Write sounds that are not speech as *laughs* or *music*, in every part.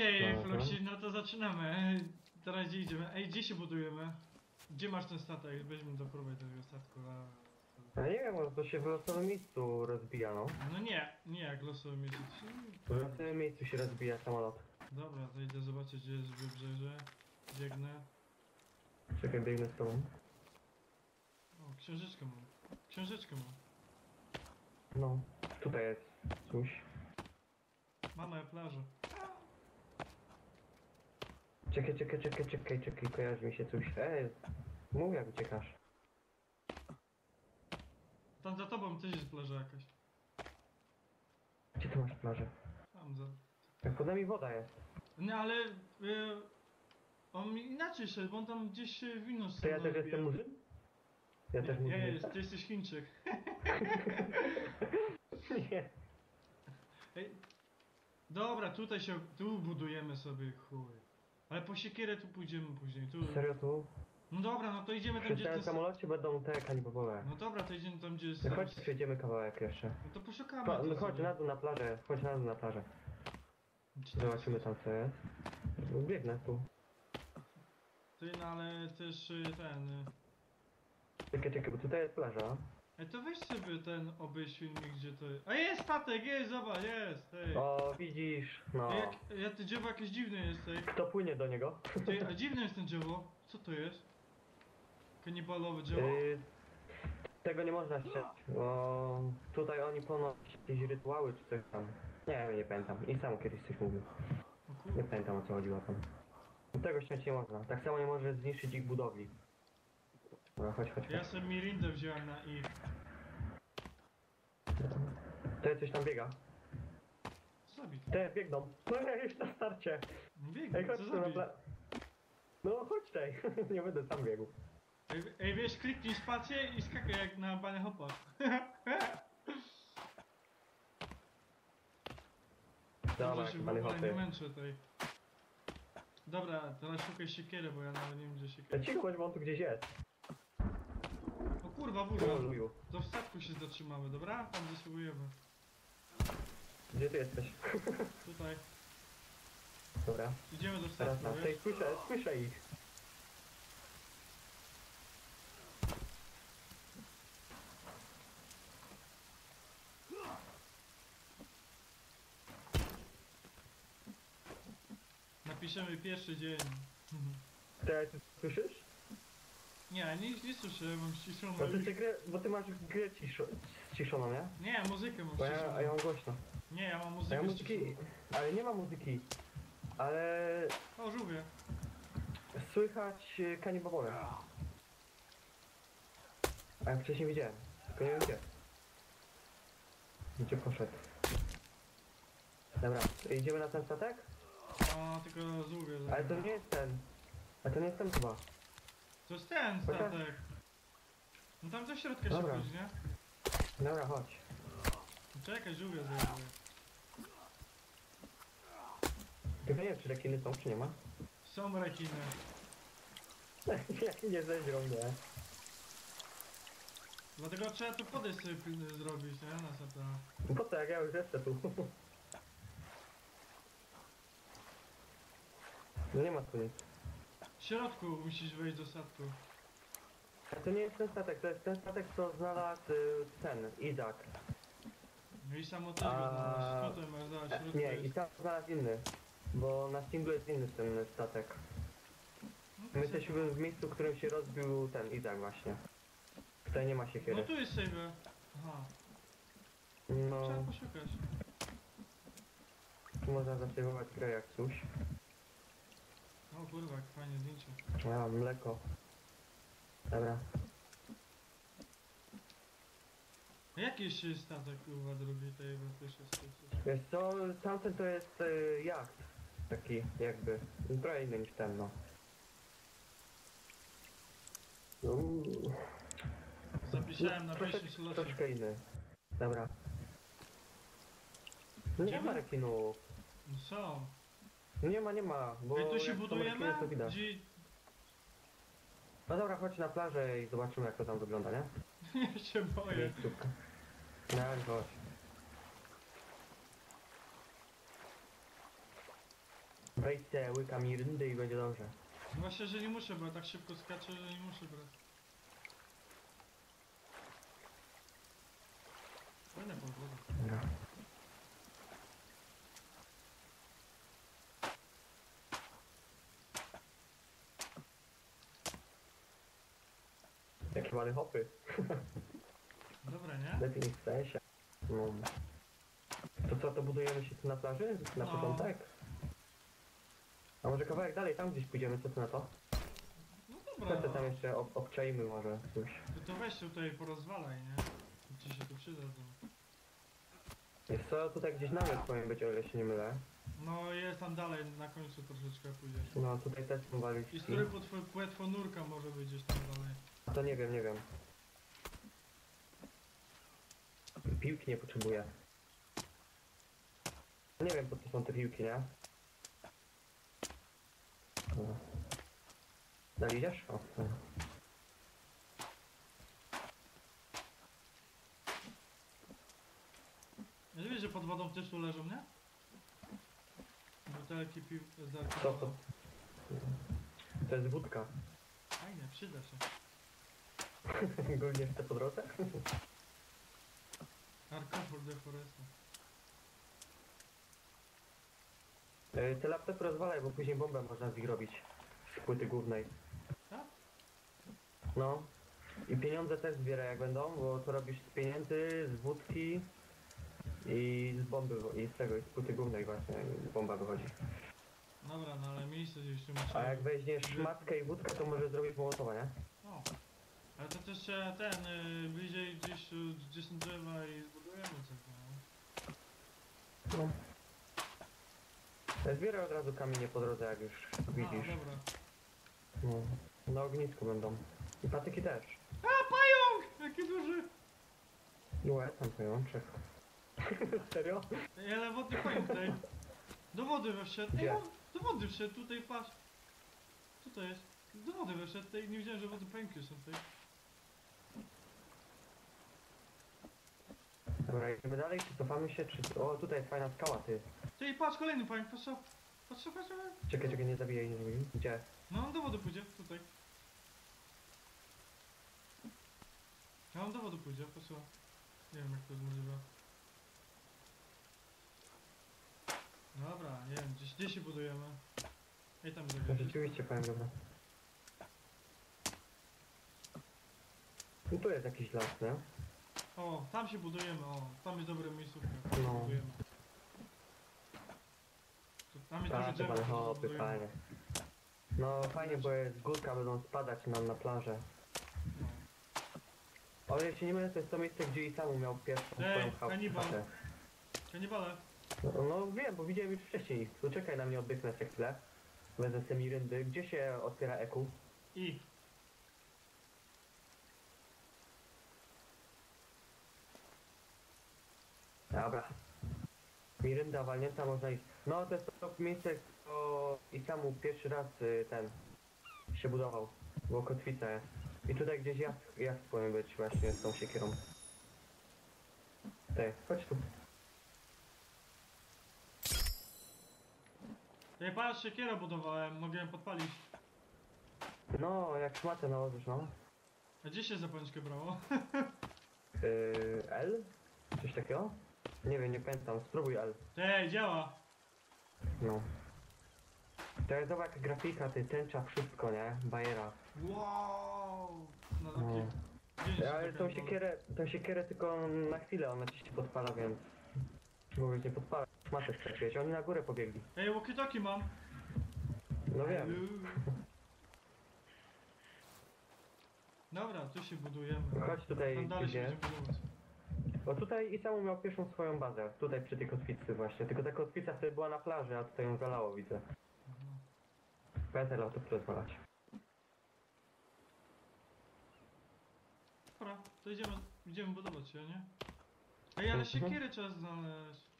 Okej, no, Fluxi, no to zaczynamy. Ej, Teraz gdzie idziemy? Ej, gdzie się budujemy? Gdzie masz ten statek? Weźmy do próby tego statku. a- Ja nie wiem, może to się w losowym miejscu rozbija, no. No nie, nie jak losowy miesiąc. W losowym miejscu się rozbija samolot. Dobra, to idę zobaczyć gdzie jest wybrzeże. Biegnę. Czekaj, biegnę z tobą. O, książeczkę mam. Książeczkę mam. No, tutaj jest coś. Mama plaża. Czekaj, czekaj, czekaj, czekaj, czekaj, kojarzy mi się coś. Ej, mów jak uciekasz. Tam za tobą też jest plaża jakaś. Gdzie ty masz plażę? Tam za... Jak pod nami woda jest. No ale... Y, on mi inaczej szedł, bo on tam gdzieś się wino To ja też jestem murzyn? Ja też Nie, murzyn nie, jestem? jest, ty jesteś Chińczyk. *laughs* Nie. Ej, dobra, tutaj się, tu budujemy sobie, chuj. Ale po siekierę tu pójdziemy później, tu... Serio tu? No dobra, no to idziemy tam, Przy gdzie to... samolocie będą te kanibowe. No dobra, to idziemy tam, gdzie jest... No chodź, przejdziemy kawałek jeszcze. No to poszukamy no chodź sobie. na dół na plażę, chodź na dół na plażę. Gdzie to Zobaczymy jest? tam co jest. Biegnę tu. Ty, no ale też y, ten... y, Czekaj, czekaj, bo tutaj jest plaża. Ej, to weź sobie ten obejść filmik, gdzie to jest. A jest statek, jest, zobacz, jest. O, widzisz, no. Jak, ja to drzewo jakieś dziwne jest, ej. Kto płynie do niego? Ty, a dziwne jest ten drzewo. Co to jest? Kanibalowe drzewo? Y, tego nie można ściąć, bo tutaj oni ponoć jakieś rytuały czy coś tam. Nie wiem, nie pamiętam. I sam kiedyś coś mówił. O Nie pamiętam o co chodziło tam. Tego ściąć nie można. Tak samo nie może zniszczyć ich budowli. Dobra, chodź, chodź, Ja chodź. sobie Mirindę wziąłem na i. Te coś tam biega. Zabij. Te biegną. No ja już na starcie. Biegnij, Ej, chodź co tu na zabij? pla... No chodź tej. *laughs* nie będę sam biegł. Ej, ej, wiesz, kliknij spację i skakaj jak na banie hopa. *laughs* Dobra, Dobrze się w chyba nie ogóle nie hopy. męczę tej. Dobra, teraz szukaj siekierę, bo ja nawet nie wiem gdzie. Ja cicho, bo on tu gdzieś jest. O kurwa, O, burza. luju. Do statku się zatrzymamy, dobra? Tam gdzie spróbujemy. Gdzie ty jesteś? *laughs* Tutaj. Dobra. Idziemy do Teraz statku, na tej wiesz? słyszę, słyszę ich. Napiszemy pierwszy dzień. *laughs* Teraz słyszysz? Nie, nie, nie słyszę, mam ściszoną. Bo ty, ty grę, bo ty masz grę ciszo, ciszoną, nie? Nie, muzykę mam Bo ja, a ja mam głośno. Nie, ja mam A muzykę ja muzyki, ale nie ma muzyki. Ale O, żółwie. słychać e, kanibobole. A ja wcześniej widziałem, tylko nie wiem gdzie. Gdzie poszedł? Dobra, idziemy na ten statek? O, tylko żółwie. Ale to nie jest ten. A to nie jest ten chyba. To jest ten statek. No tam do środka się Dobra. pójść, nie? Dobra, chodź. Czekaj, żółwie zajmuje. Tylko nie wiem, czy rekiny są, czy nie ma. Są rekiny. *laughs* Jak nie zeźrą mnie. Dlatego trzeba tu podejść sobie pilny zrobić, nie? Na seta. Po co, jak ja już jestem tu? *laughs* No nie ma tu nic. W środku musisz wejść do statku. A to nie jest ten statek, to jest ten statek, co znalazł y, ten, Izak. No i samo też A- znalazł. Tutaj masz w środku Nie, jest. i tam znalazł inny. Bo na singlu jest inny ten statek. No, to My sobie- jesteśmy w miejscu, w którym się rozbił ten Izak właśnie. Tutaj nie ma No siekiery. tu jest save. Aha, trzeba No, poszukać. tu można zasejwować grę jak coś. O kurwa, jak fajnie zdjęcie. Ja mam mleko. Dobra. A jaki jeszcze jest statek, kurwa, drugi tej też jest? Wiesz co, tamten to jest y, jacht. Taki jakby. Trochę inny niż ten, no. No, Zapisałem na troszeczkę, pierwszym slocie. troszkę inny. Dobra. No nie ma rekinów. No są. Nie ma, nie ma. Bo Ej, tu się jak są budujemy? rekiny, to widać. Gdzie... No dobra, chodź na plażę i zobaczymy jak to tam wygląda, nie? *laughs* Ja się boję. Miejscówka. No, chodź. Wejdź te ryndy i będzie dobrze. Właśnie, że nie muszę, bo ja tak szybko skaczę, że nie muszę brać. Fajna pogoda. Dobra. Ładne hopy. Dobra, nie? Lepiej niż w CS-ie. No. To co, to budujemy się tu na plaży? Na No. początek? A może kawałek dalej, tam gdzieś pójdziemy, co ty na to? No dobra. tam jeszcze ob obczajmy może coś. To, to weź tutaj porozwalaj, nie? Ci się to przyda. To. Jest co, tutaj gdzieś namiot powinien być, o ile się nie mylę. No jest tam dalej, na końcu troszeczkę pójdziesz. No tutaj też są I walizki. strój płetwonurka może być gdzieś tam dalej. To nie wiem, nie wiem. Piłki nie potrzebuję. Nie wiem po co są te piłki, nie? Dalej idziesz? O. Ja nie wiesz, że pod wodą tu leżą, nie? Butelki piw z Co to? To jest wódka. Fajnie, przyda się. *laughs* Głównie jeszcze po drodze? Hardcore de Foresta. E, Te laptopy rozwalaj, bo później bombę można z nich robić. Z płyty głównej. Tak? No. I pieniądze też zbieraj jak będą, bo to robisz z pieniędzy, z wódki i z bomby, i z tego, i z płyty głównej właśnie bomba wychodzi. Dobra, no ale miejsce gdzieś tu. A jak weźmiesz szmatkę i wódkę, to możesz zrobić mołotowa, nie? O. Ale to też trzeba ten, y, bliżej gdzieś, y, gdzie są drzewa i zbudujemy coś, no. No. Zbieraj od razu kamienie po drodze, jak już A, widzisz. dobra. No. Na ognisku będą. I patyki też. A, pająk! Jaki duży! No, ja tam pajączek. Serio? Ej, ale wodny pająk tutaj. Do wody wszedł. Ej, Gdzie? no, do wody wszedł, tutaj patrz. Co to jest? Do wody wszedł, tutaj nie wiedziałem, że wody pająki są tutaj. Dobra, idziemy dalej, czy cofamy się, czy... O, tutaj jest fajna skała, ty. Ty, patrz, kolejny pająk, patrz co. Patrz co, patrz co. Czekaj, czekaj, nie zabijaj, nie zabijaj. Gdzie? No on do wody pójdzie, tutaj. A on do wody pójdzie, co. Nie wiem jak to jest możliwe. Dobra, nie wiem, gdzieś, gdzie się budujemy. Ej tam No, zagrać. rzeczywiście powiem, dobra. No tu jest jakiś las, nie? O, tam się budujemy, o, tam jest dobre miejscówka. No. Budujemy. Tu- Tam jest Tak, duże drzewo, to się hopy, budujemy. fajnie. No fajnie, bo jest górka, będą spadać nam na plażę. No. O się nie mylę, to jest to miejsce, gdzie i sam miał pierwszą Ej, swoją chałupę. kanibal. Kanibale, No, no wiem, bo widziałem już wcześniej. To czekaj na mnie, oddechnę się chwilę. Wezmę sobie ryndy. Gdzie się otwiera eku? i. Dobra. Mirynda walnięta można iść. No to jest to miejsce, to i samu pierwszy raz y, ten się budował. Bo kotwica jest. I tutaj gdzieś jacht, jacht powinien być właśnie z tą siekierą. Tutaj, chodź tu. Ej, patrz, siekiera budowałem, mogę ją podpalić. No, jak szmatę nałożysz, no. A gdzie się zapalniczkę brało? Yy, *laughs* L? Coś takiego? Nie wiem, nie pamiętam. Spróbuj L. Ej, działa! No. To jest zobacz grafika, ty tęcza, wszystko, nie? Bajera. Wow! No No. taki... Gdzieś Ale tą siekierę, tą siekierę tylko na chwilę ona ci się podpala, więc... Mówię, nie podpala. Szmatę straciłeś, oni na górę pobiegli. Ej, walkie-talkie mam! No wiem. Uuu. Dobra, tu się budujemy. Chodź tutaj, Tam dalej się gdzie? będziemy budować. Bo tutaj i samo miał pierwszą swoją bazę. Tutaj przy tej kotwicy właśnie. Tylko ta kotwica wtedy była na plaży, a tutaj ją zalało, widzę. Mhm. Pamiętaj, to rozwalać. Dobra, to idziemy, idziemy budować się, nie? Ej, ale Mhm. siekierę trzeba znaleźć.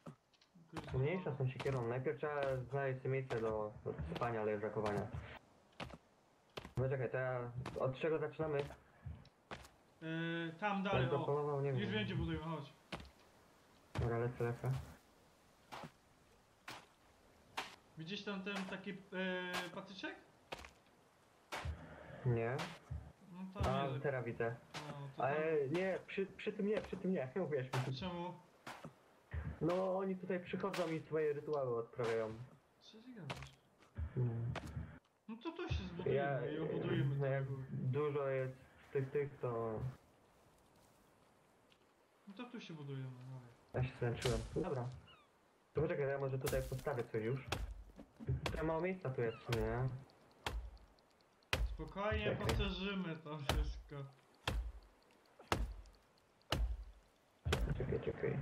Jakoś- Mniejsza tą siekierą. Najpierw trzeba znaleźć sobie miejsce do, do spania, leżakowania. No czekaj, to ja... Od czego zaczynamy? Yy, tam dalej, o. proponował, nie Już wiem. gdzie budujemy, chodź. Dobra, lecę, lecę. Widzisz tam ten taki e, patyczek? Nie? No tam A, teraz widzę. No, to Ale nie, przy, przy tym nie, przy tym nie, uwierz mi. Czemu? No, oni tutaj przychodzą i swoje rytuały odprawiają. Co ty gadasz? Mm. No to to się zbudujemy Ja, i obudujemy no jak dużo jest tych, tych, to No to tu się budujemy, dawaj. ja się zmęczyłem. Dobra. To poczekaj, ja może tutaj postawię coś już. Tutaj mało miejsca tu jest, nie? Spokojnie Czekaj. poszerzymy to wszystko. Czekaj, czekaj.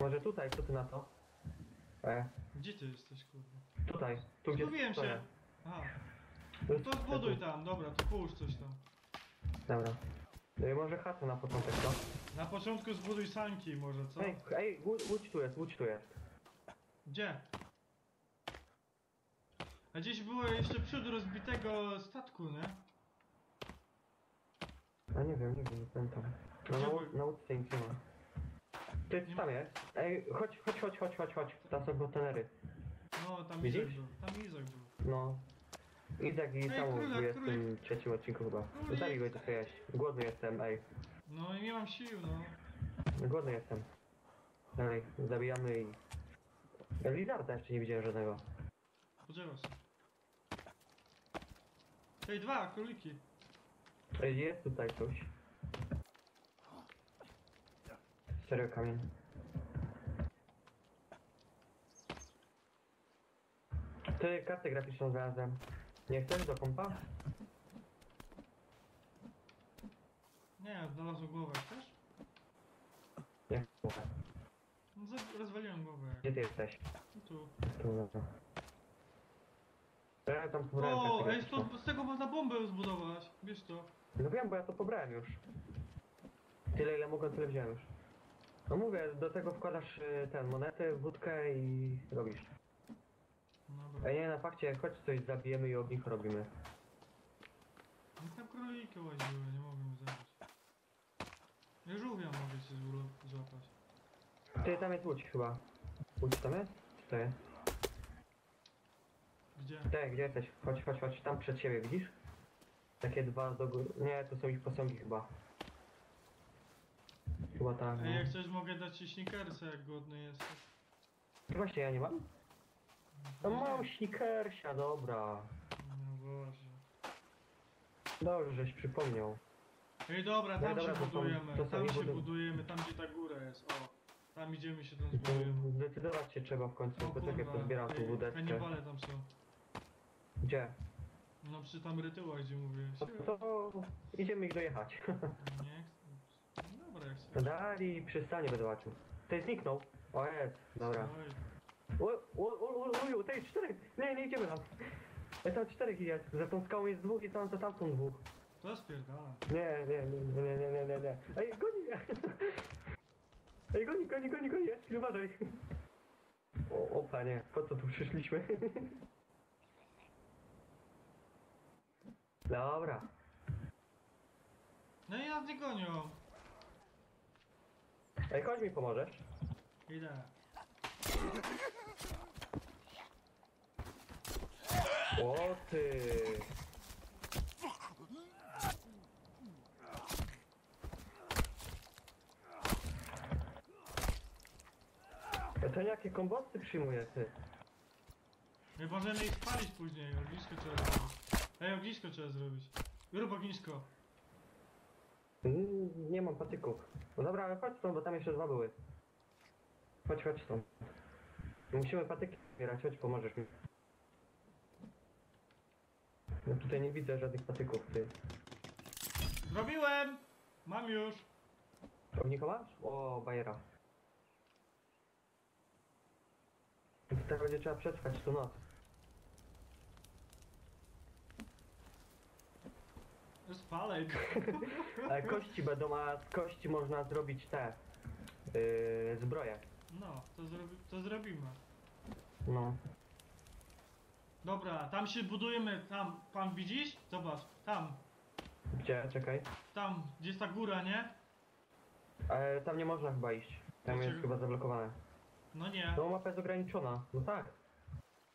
Może tutaj, co ty na to? E, Gdzie ty jesteś, kurde? tutaj, tu gdzie Zgubiłem stoję. się. Aha, no to zbuduj tam, dobra, to połóż coś tam. Dobra. No i może chatę na początek, co? Na początku zbuduj sanki może, co? Ej, ej, łódź, łódź tu jest, łódź tu jest. Gdzie? A gdzieś było jeszcze przód rozbitego statku, nie? A nie wiem, nie wiem, nie pamiętam. No Gdzie na, był? na łódce nic nie ma. Ty, Nie tam jest. Ej, chodź, chodź, chodź, chodź, chodź, chodź. Tam są kontenery. No, tam Widzisz? Izak był. Tam Izak był. No. Izak i Ej, samu w królek, 23 odcinku chyba. Królik. Zostawi go i to sobie jeść. Głodny jestem, ej. No i nie mam sił, no. Głodny jestem. Dalej, zabijamy i... Lizarda jeszcze nie widziałem żadnego. Podziewa się. Ej, dwa króliki. Ej, jest tutaj coś. Serio kamień. Ty, kartę graficzną znalazłem. Nie chcesz do kompa? Nie, znalazłem głowę, chcesz? Nie. No, za- rozwaliłem głowę. Gdzie ty jesteś? No tu. Tu, no Ja tam pobrałem O, ej, to, z tego można bombę zbudować. Wiesz to. No wiem, bo ja to pobrałem już. Tyle ile mogłem, tyle wziąłem już. No mówię, do tego wkładasz y, ten monetę, wódkę i robisz. Dobra. Ej, nie, na fakcie, chodź coś zabijemy i ognicho robimy. No tam króliki łaziły, nie mogę mi zabić. Ja żółwia mogę się złapać. Ty, tam jest łódź chyba. Łódź tam jest? Czy to jest? Gdzie? Ty, gdzie jesteś? Chodź, chodź, chodź, tam przed siebie, widzisz? Takie dwa do góry. Nie, to są ich posągi chyba. Chyba tak, no. Ej, jak chcesz mogę dać ci snickersa, jak głodny jesteś. Właśnie ja nie mam? No mam snickersia, dobra. No Boże. Dobrze, żeś przypomniał. Ej, dobra, No tam dobra, się to są- budujemy. to są tam się budu- budujemy, tam gdzie ta góra jest. O. Tam idziemy się tam zbudujemy. Zdecydować się trzeba w końcu. Poczekaj, kurwa, pozbieram tu ej, wódeczkę. kanibale tam są. Gdzie? No przy tam rytuałach, gdzie mówiłeś. No to idziemy ich dojechać. Nie chcę. *laughs* No dobra, jak chcesz. Dali przystanie będę zobaczył. Ty zniknął. O jest, dobra. Oj. O, tej czterech! Nie, nie idziemy tam. Ej, tam czterech jest. Za tą skałą jest dwóch i tam za tamtą dwóch. To spierdala. Nie, nie, nie, nie, nie, nie, nie, nie. Ej, goni! *laughs* Ej, goni, goni, goni, goni, jest, uważaj. O, o panie, po co tu przyszliśmy? *laughs* Dobra. No i nas nie gonią. Ej, chodź mi pomożesz. Idę. O ty! E, To jakie kombosy przyjmuje ty? Nie możemy ich spalić później. Ognisko trzeba zrobić. Ej, ognisko trzeba zrobić. Rób ognisko. Mm, nie mam patyków. No dobra, ale chodź stąd, bo tam jeszcze dwa były. Chodź, chodź stąd. Musimy patyki zbierać, chodź, pomożesz mi. No tutaj nie widzę żadnych patyków, ty. Zrobiłem! Mam już. Ognika masz? O, bajera. Tutaj będzie trzeba przetrwać tu noc. Spalaj. *laughs* Ale kości będą, a z kości można zrobić te... Yy, zbroje. No, to, zrobi to zrobimy. No. Dobra, tam się budujemy, tam, pan widzisz? Zobacz, tam, Gdzie? Czekaj. tam, gdzie jest ta góra, nie? Ale tam nie można chyba iść. Tam jest chyba zablokowane. No nie. No mapa jest ograniczona. No tak.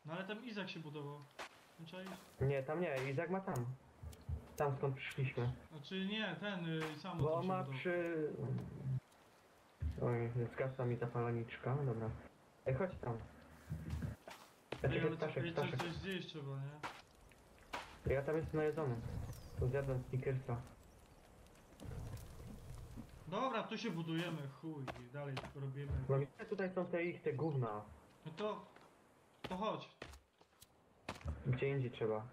No ale tam Izak się budował. Czaisz? Nie, tam nie, Izak ma tam. Tam skąd przyszliśmy. Znaczy nie, ten y, sam Bo ma przy... Oj, zgasła mi zapalniczka, dobra. Ej, chodź tam. Ja Ej, ale Staszek, coś, Staszek. coś zjeść trzeba, nie? Ja tam jestem najedzony. Tu zjadłem Snickersa. Dobra, tu się budujemy, chuj, i dalej robimy. No i tutaj są te ich, te gówna. No to... To chodź. Gdzie indziej trzeba.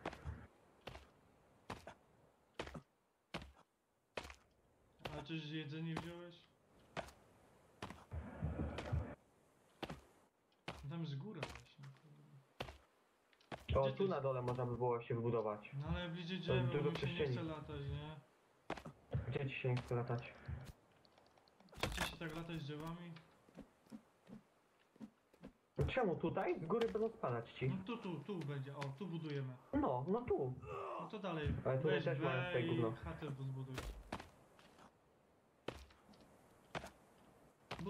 Czyś jedzenie wziąłeś? Tam jest góra właśnie. kurde. O, Gdzie ty tu na dole można by było się wybudować. No ale bliżej drzewa, dużo bo mi się nie przestrzeni. chce latać, nie? Gdzie ci się nie chce latać? Chcecie się tak latać z drzewami? No Czemu tutaj? Z góry będą spadać ci. No tu, tu, tu będzie, o, tu budujemy. No, no tu. No to dalej, Ale weź też mają B tutaj i gówno. chatę zbuduj.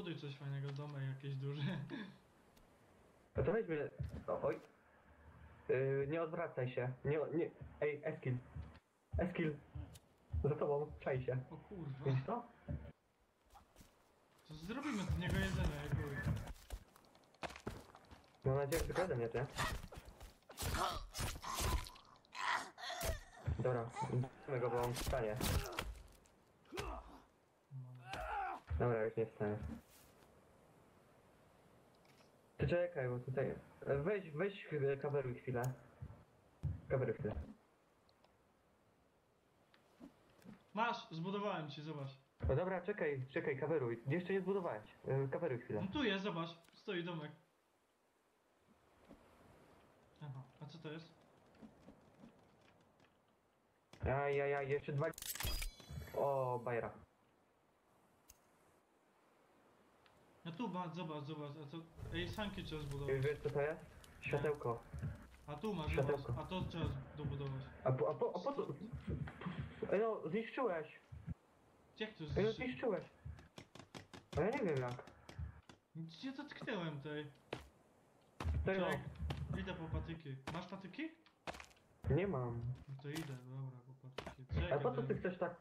Buduj coś fajnego, domek jakieś duże. No to weźmy... Oj. Yy, nie odwracaj się. Nie, nie... Ej, Eskil. Eskil. Za tobą, czaj się. O kurwa. Widzisz to? To zrobimy z niego jedzenie, jak chuj. Mam nadzieję, że tylko jeden nie ty. Dobra, zróbmy go, bo on wstanie. Dobra, już nie wstanie. Czekaj, bo tutaj... Weź, weź kameruj chwilę. Kameruj chwilę. Masz, zbudowałem ci, zobacz. No dobra, czekaj, czekaj, kameruj. Jeszcze nie zbudowałeś. E, Kameruj chwilę. No tu jest, zobacz, stoi domek. Aha, a co to jest? Ajajaj, jeszcze dwa... O, bajra. No tu, ba, zobacz, zobacz, a co... Ej, sanki trzeba zbudować. Wiesz co to jest? Światełko. A tu masz, Światełko. zobacz, a to trzeba dobudować. A po, a po, a po co? Ej no, zniszczyłeś. Jak to Ej no, zniszczy? zniszczyłeś. A ja nie wiem jak. Gdzie to tknęłem tej? Ej no, Czek, idę po patyki. Masz patyki? nie mam. No to idę, dobra, po patyki. A Czekaj, po co ty daj. chcesz tak...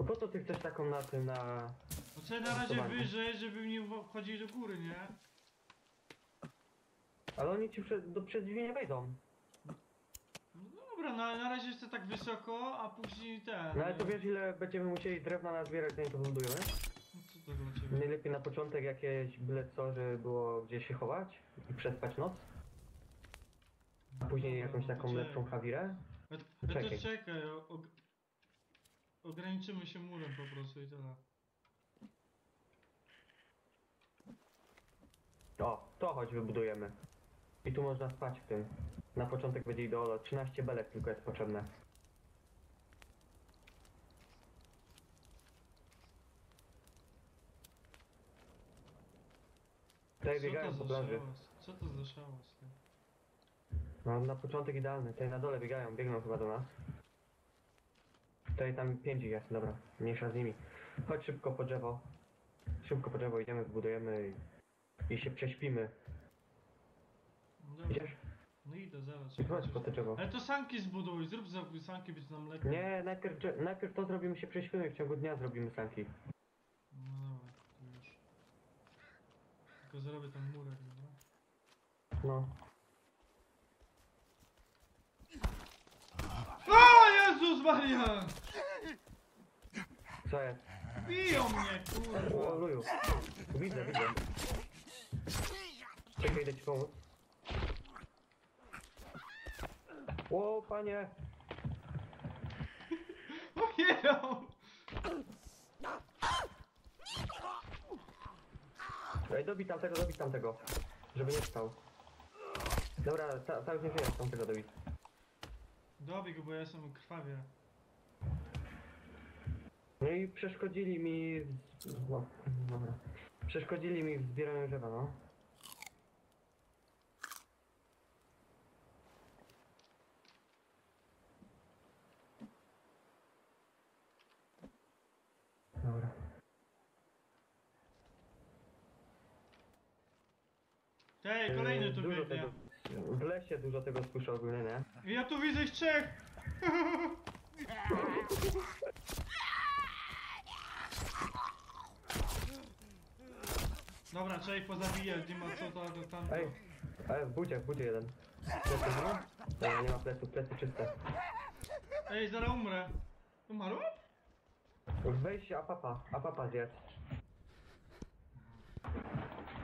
a Po co ty chcesz taką na tym, na... No co na razie wyżej, żeby nie wchodzili do góry, nie? Ale oni ci przed, do, przez drzwi nie wejdą. No dobra, na, na razie chcę tak wysoko, a później ten... No ale to wiesz ile będziemy musieli drewna nazbierać, zanim to wybudujemy? No co to dla ciebie? Najlepiej na początek jakieś byle co, żeby było gdzie się chować i przespać noc. A później jakąś no to taką lepszą hawirę. No to, no to Czekaj. czekaj, o- og ograniczymy się murem po prostu i tyle. O, to choć wybudujemy. I tu można spać w tym. Na początek będzie ideolo. 13 belek tylko jest potrzebne. Tutaj biegają po plaży. szałas? Co to za szałas? No na początek idealny. Tutaj na dole biegają, biegną chyba do nas. Tutaj tam pięć ich jest, dobra. Mniejsza z nimi. Chodź szybko po drzewo. Szybko po drzewo idziemy, zbudujemy i, i się prześpimy. No dobra. Idziesz? No idę zaraz. I chodź po te drzewo. Ale to sanki zbuduj, zrób za sanki, być nam lepiej. Nie, najpierw, drze- najpierw to zrobimy się prześpimy, w ciągu dnia zrobimy sanki. No dobra, to już. Tylko zrobię ten murek, dobra? No. O Jezus Maria! Co jest? Biją mnie, O, kurwa! luju. Widzę, widzę. Czekaj, idę ci pomóc. O, panie! Umieram! Ej, dobij tamtego, dobij tamtego. Żeby nie wstał. Dobra, ta, ta już nie żyje, tamtego dobić. Dobij go, bo ja jestem krwawie. No i przeszkodzili mi... No, dobra. Przeszkodzili mi w zbieraniu drzewa, no. Ej, kolejny tu Dużo biegnie. tego W lesie dużo tego słyszę ogólnie, nie? Ja tu widzę ich trzech! Dobra, trzeba ich pozabijać, nie ma co to, to tam. Ej, ej, w budzie, w budzie jeden. Plecy nie ma? Dobra, nie ma pleców, plecy czyste. Ej, zaraz umrę. Umarłem? Weź apapa, apapa zjedz.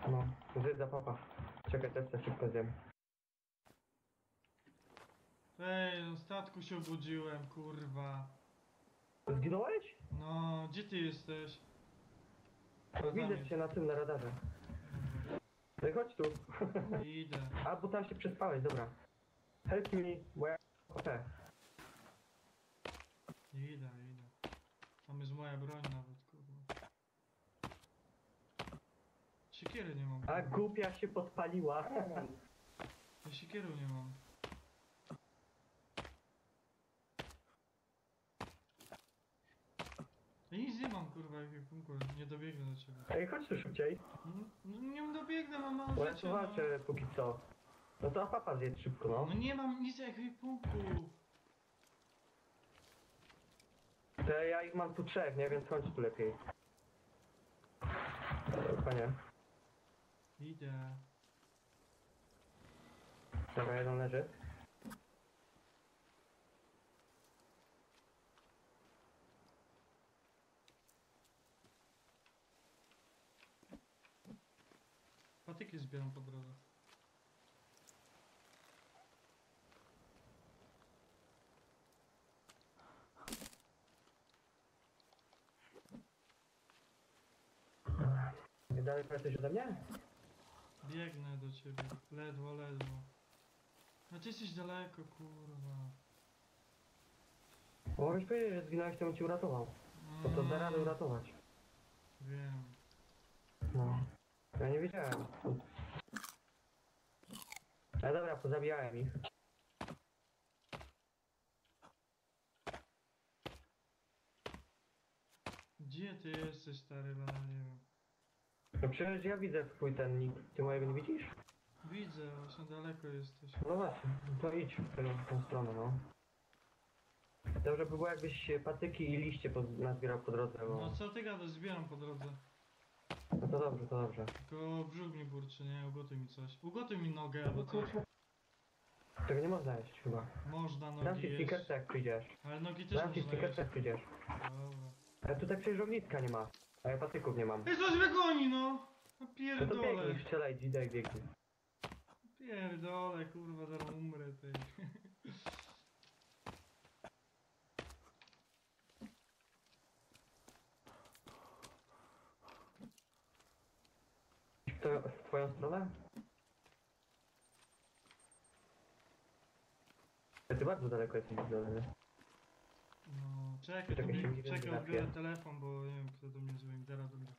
No, zjedz apapa. Czekaj, też chcę szybko zjem. Ej, na statku się obudziłem, kurwa. Zginąłeś? No, gdzie ty jesteś? No, widzę cię na tym, na radarze. No i chodź tu. Idę. A, bo tam się przespałeś, dobra. Help me, bo ja... Idę, idę. Tam jest moja broń nawet, kurwa. Siekiery nie mam. A głupia się podpaliła. Ja siekieru nie mam. Ja nic nie mam, kurwa, jak punku. Nie dobiegnę do ciebie. Ej, chodź tu szybciej. No, nie dobiegnę, mam mało życia, no. walczę póki co. No to apapa zjedz szybko, no. No nie mam nic jak punku. To ja ich mam tu trzech, nie? Więc chodź tu lepiej. E, Panie. Idę. Dobra, jeden leży. Patyki zbieram po drodze. Daleko jesteś ode mnie? Biegnę do ciebie. Ledwo, ledwo. A ty jesteś daleko, kurwa. Mogłeś powiedzieć, że zginąłeś, to bym cię uratował. Bo to da radę uratować. Wiem. No. Ja nie wiedziałem. Ale dobra, pozabijałem ich. Gdzie ty jesteś, stary, bo ja nie wiem. No przecież ja widzę twój ten nick. Ty mojego nie widzisz? Widzę, właśnie daleko jesteś. No właśnie, to idź w tę, w tą stronę, no. Dobrze by było jakbyś patyki i liście pod, nazbierał po drodze, bo... No co ty gadasz, zbieram po drodze. No to dobrze, to dobrze. Tylko brzuch mi burczy, nie? Ugotuj mi coś. Ugotuj mi nogę albo coś. Tego nie można jeść chyba. Można Dam nogi ci jeść. stickersa jak przyjdziesz. Ale nogi też Dam ci można stickersa jeść. jak przyjdziesz. Dobra. Ale tutaj przecież ogniska nie ma. A ja patyków nie mam. Ej, coś mnie goni, no! No No to pierdolę. biegnij, strzelaj, dzidek, biegnij. Pierdolę, kurwa, zaraz umrę tej. To w twoją stronę? Ty bardzo daleko jesteś widzony, nie? No, czekaj, to Czekaj, się mi, nie czekaj, telefon, bo nie wiem, kto do mnie dzwoni, zaraz do mnie.